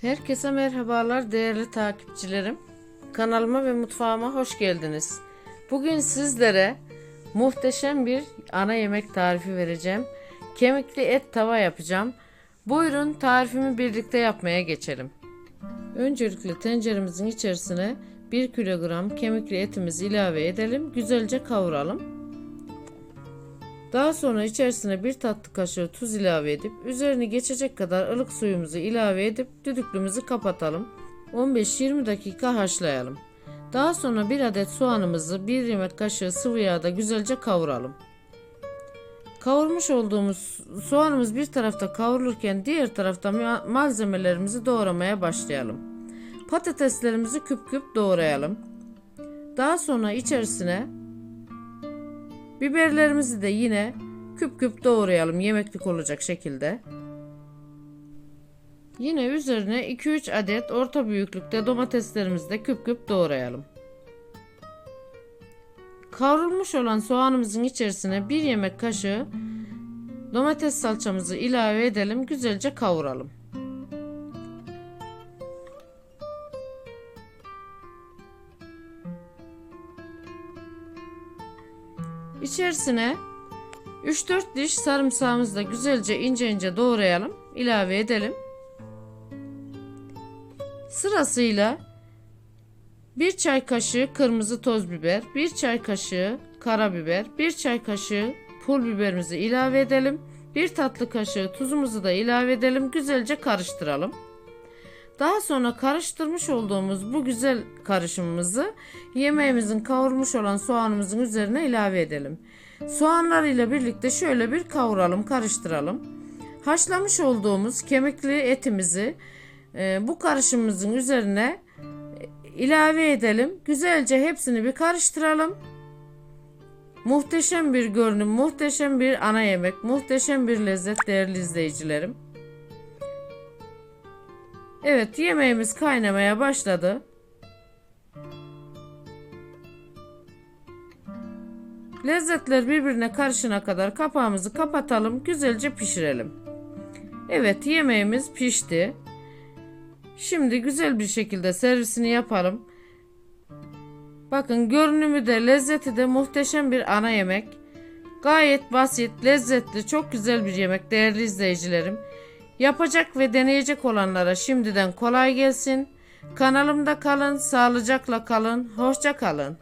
Herkese merhabalar değerli takipçilerim. Kanalıma ve mutfağıma hoş geldiniz. Bugün sizlere muhteşem bir ana yemek tarifi vereceğim. Kemikli et tava yapacağım. Buyurun tarifimi birlikte yapmaya geçelim. Öncelikle tenceremizin içerisine 1 kilogram kemikli etimizi ilave edelim. Güzelce kavuralım. Daha sonra içerisine bir tatlı kaşığı tuz ilave edip üzerini geçecek kadar ılık suyumuzu ilave edip düdüklümüzü kapatalım. 15-20 dakika haşlayalım. Daha sonra bir adet soğanımızı bir yemek kaşığı sıvı yağda güzelce kavuralım. Kavurmuş olduğumuz soğanımız bir tarafta kavrulurken diğer tarafta ma- malzemelerimizi doğramaya başlayalım. Patateslerimizi küp küp doğrayalım. Daha sonra içerisine Biberlerimizi de yine küp küp doğrayalım yemeklik olacak şekilde. Yine üzerine 2-3 adet orta büyüklükte domateslerimizi de küp küp doğrayalım. Kavrulmuş olan soğanımızın içerisine 1 yemek kaşığı domates salçamızı ilave edelim. Güzelce kavuralım. İçerisine 3-4 diş sarımsağımızı da güzelce ince ince doğrayalım. ilave edelim. Sırasıyla 1 çay kaşığı kırmızı toz biber, 1 çay kaşığı karabiber, 1 çay kaşığı pul biberimizi ilave edelim. 1 tatlı kaşığı tuzumuzu da ilave edelim. Güzelce karıştıralım. Daha sonra karıştırmış olduğumuz bu güzel karışımımızı yemeğimizin kavurmuş olan soğanımızın üzerine ilave edelim. Soğanlar ile birlikte şöyle bir kavuralım, karıştıralım. Haşlamış olduğumuz kemikli etimizi e, bu karışımımızın üzerine ilave edelim. Güzelce hepsini bir karıştıralım. Muhteşem bir görünüm, muhteşem bir ana yemek, muhteşem bir lezzet değerli izleyicilerim. Evet yemeğimiz kaynamaya başladı. Lezzetler birbirine karışana kadar kapağımızı kapatalım, güzelce pişirelim. Evet yemeğimiz pişti. Şimdi güzel bir şekilde servisini yapalım. Bakın görünümü de lezzeti de muhteşem bir ana yemek. Gayet basit, lezzetli, çok güzel bir yemek değerli izleyicilerim. Yapacak ve deneyecek olanlara şimdiden kolay gelsin. Kanalımda kalın, sağlıcakla kalın, hoşça kalın.